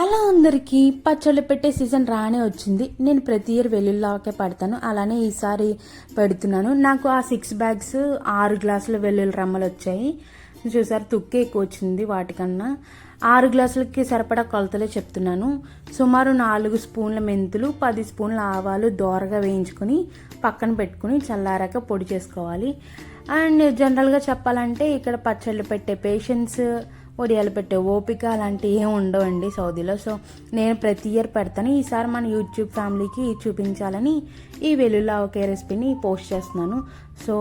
Hello అందరికీ పచ్చళ్ళు పెట్టే సీజన్ రానే వచ్చింది. నేను ప్రతి ఇయర్ వెల్లుల్లికే పెడతాను. అలానే ఈసారి పెడుతున్నాను. నాకు ఆ సిక్స్ బ్యాగ్స్ ఆరు గ్లాసుల వెల్లుల్లి రమ్మలు వచ్చాయి. చూసారు తుక్కే ఎక్కువ వచ్చింది వాటికన్నా. ఆరు గ్లాసులకి సరిపడా కొలతలే చెప్తున్నాను. సుమారు నాలుగు స్పూన్ల మెంతులు పది స్పూన్ల ఆవాలు దోరగా వేయించుకొని పక్కన పెట్టుకుని చల్లారాక పొడి చేసుకోవాలి. అండ్ జనరల్గా చెప్పాలంటే ఇక్కడ పచ్చళ్ళు పెట్టే పేషెంట్స్ వడియాలు పెట్టే ఓపిక అలాంటివి ఏమి ఉండవండి సౌదీలో. సో నేను ప్రతి ఇయర్ పెడతాను. ఈసారి మన యూట్యూబ్ ఫ్యామిలీకి చూపించాలని ఈ వెల్లుల్లి ఒకే రెసిపీని పోస్ట్ చేస్తున్నాను. సో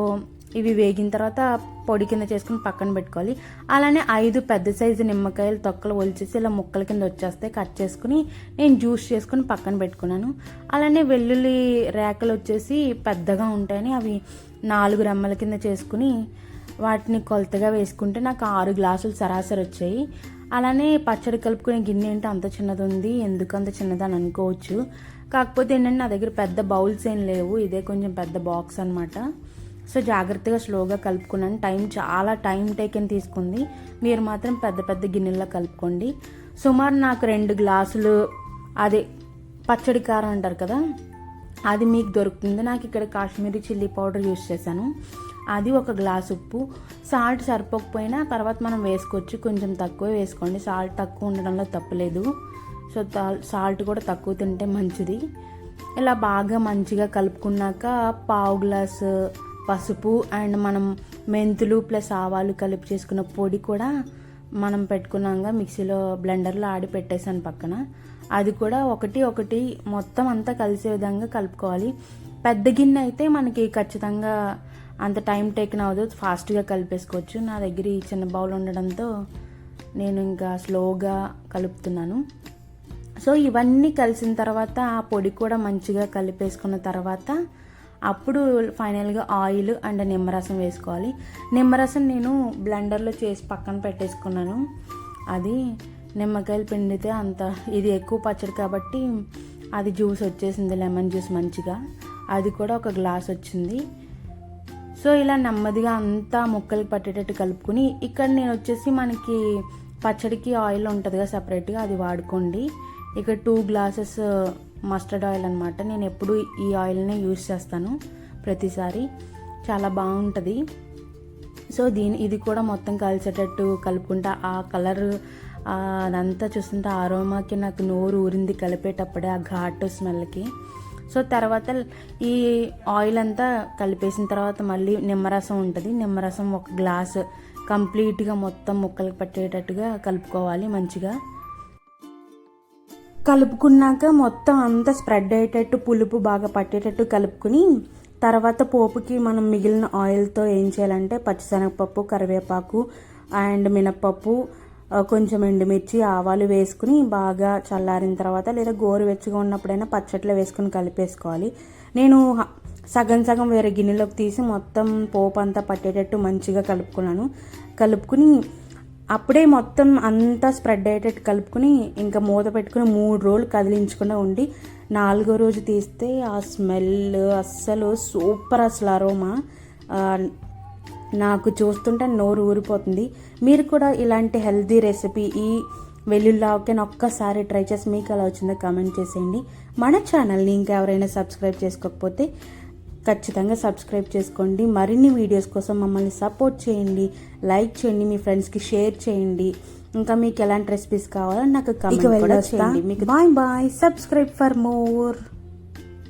ఇవి వేగిన తర్వాత పొడి కింద చేసుకుని పక్కన పెట్టుకోవాలి. అలానే ఐదు పెద్ద సైజు నిమ్మకాయలు తొక్కలు ఒలిచేసి ఇలా ముక్కల కింద వచ్చేస్తే కట్ చేసుకుని నేను జ్యూస్ చేసుకుని పక్కన పెట్టుకున్నాను. అలానే వెల్లుల్లి రేకలు వచ్చేసి పెద్దగా ఉంటాయని అవి నాలుగు రెమ్మల కింద చేసుకుని వాటిని కొలతగా వేసుకుంటే నాకు ఆరు గ్లాసులు సరాసరి వచ్చాయి. అలానే పచ్చడి కలుపుకునే గిన్నె ఏంటో? అంత చిన్నది ఉంది. ఎందుకు అంత చిన్నది అని అనుకోవచ్చు. కాకపోతే ఏంటంటే నా దగ్గర పెద్ద బౌల్స్ ఏం లేవు. ఇదే కొంచెం పెద్ద బాక్స్ అనమాట సో జాగ్రత్తగా స్లోగా కలుపుకున్నాను. టైం చాలా టైం టేకెన్ తీసుకుంది. మీరు మాత్రం పెద్ద పెద్ద గిన్నెల్లో కలుపుకోండి. సుమారు నాకు రెండు గ్లాసులు అదే పచ్చడి కారం అంటారు కదా అది మీకు దొరుకుతుంది. నాకు ఇక్కడ కాశ్మీరీ చిల్లీ పౌడర్ యూస్ చేశాను. అది ఒక గ్లాస్ ఉప్పు. సాల్ట్ సరిపోకపోయినా తర్వాత మనం వేసుకోవచ్చు. కొంచెం తక్కువ వేసుకోండి. సాల్ట్ తక్కువ ఉండడంలో తప్పలేదు. సో సాల్ట్ కూడా తక్కువ తింటే మంచిది. ఇలా బాగా మంచిగా కలుపుకున్నాక పావు గ్లాస్ పసుపు అండ్ మనం మెంతులు ప్లస్ ఆవాలు కలిపి చేసుకున్న పొడి కూడా మనం పెట్టుకున్నాక మిక్సీలో బ్లెండర్లో ఆడి పెట్టేసాను పక్కన. అది కూడా ఒకటి ఒకటి మొత్తం అంతా కలిసే విధంగా కలుపుకోవాలి. పెద్ద గిన్నె అయితే మనకి ఖచ్చితంగా అంత టైం టేకన్ అవ్వదు ఫాస్ట్గా కలిపేసుకోవచ్చు. నా దగ్గర ఈ చిన్న బౌల్ ఉండడంతో నేను ఇంకా స్లోగా కలుపుతున్నాను. సో ఇవన్నీ కలిసిన తర్వాత ఆ పొడి కూడా మంచిగా కలిపేసుకున్న తర్వాత అప్పుడు ఫైనల్గా ఆయిల్ అండ్ నిమ్మరసం వేసుకోవాలి. నిమ్మరసం నేను బ్లెండర్లో చేసి పక్కన పెట్టేసుకున్నాను. అది నిమ్మకాయలు పిండితే అంత ఇది ఎక్కువ పచ్చడి కాబట్టి అది జ్యూస్ వచ్చేసింది లెమన్ జ్యూస్ మంచిగా. అది కూడా ఒక గ్లాస్ వచ్చింది. సో ఇలా నెమ్మదిగా అంతా ముక్కలకి పట్టేటట్టు కలుపుకుని ఇక్కడ నేను వచ్చేసి మనకి పచ్చడికి ఆయిల్ ఉంటుంది కదా సపరేట్గా అది వాడుకోండి. ఇక్కడ టూ గ్లాసెస్ మస్టర్డ్ ఆయిల్ అనమాట నేను ఎప్పుడు ఈ ఆయిల్నే యూస్ చేస్తాను ప్రతిసారి. చాలా బాగుంటుంది. సో దీని ఇది కూడా మొత్తం కలిసేటట్టు కలుపుకుంటా ఆ కలర్ అదంతా చూస్తుంటే ఆరోమాకి నాకు నోరు ఊరింది కలిపేటప్పుడే ఆ ఘాటు స్మెల్కి. సో తర్వాత ఈ ఆయిల్ అంతా కలిపేసిన తర్వాత మళ్ళీ నిమ్మరసం ఉంటుంది. నిమ్మరసం ఒక గ్లాస్ కంప్లీట్గా మొత్తం ముక్కలకు పట్టేటట్టుగా కలుపుకోవాలి మంచిగా. కలుపుకున్నాక మొత్తం అంతా స్ప్రెడ్ అయ్యేటట్టు పులుపు బాగా పట్టేటట్టు కలుపుకుని తర్వాత పోపుకి మనం మిగిలిన ఆయిల్తో ఏం చేయాలంటే పచ్చిశనగపప్పు కరివేపాకు అండ్ మినప్పప్పు కొంచెం ఎండుమిర్చి ఆవాలు వేసుకుని బాగా చల్లారిన తర్వాత లేదా గోరువెచ్చగా ఉన్నప్పుడైనా పచ్చట్లో వేసుకుని కలిపేసుకోవాలి. నేను సగం సగం వేరే గిన్నెలోకి తీసి మొత్తం పోపు అంతా పట్టేటట్టు మంచిగా కలుపుకున్నాను. కలుపుకుని అప్పుడే మొత్తం అంతా స్ప్రెడ్ అయ్యేటట్టు కలుపుకుని ఇంకా మూత పెట్టుకుని మూడు రోజులు కదిలించకుండా ఉండి నాలుగో రోజు తీస్తే ఆ స్మెల్ అస్సలు సూపర్ అసలు అరోమా. నాకు చూస్తుంటే నోరు ఊరిపోతుంది. మీరు కూడా ఇలాంటి హెల్తీ రెసిపీ ఈ వెల్లుల్లావకాయని ఒక్కసారి ట్రై చేసి మీకు ఎలా వచ్చిందో కామెంట్ చేసేయండి. మన ఛానల్ని ఇంకా ఎవరైనా సబ్స్క్రైబ్ చేసుకోకపోతే ఖచ్చితంగా సబ్స్క్రైబ్ చేసుకోండి. మరిన్ని వీడియోస్ కోసం మమ్మల్ని సపోర్ట్ చేయండి. లైక్ చేయండి మీ ఫ్రెండ్స్కి షేర్ చేయండి. ఇంకా మీకు ఎలాంటి రెసిపీస్ కావాలో నాకు కమెంట్ కూడా చేయండి. మీకు bye bye. Subscribe for more.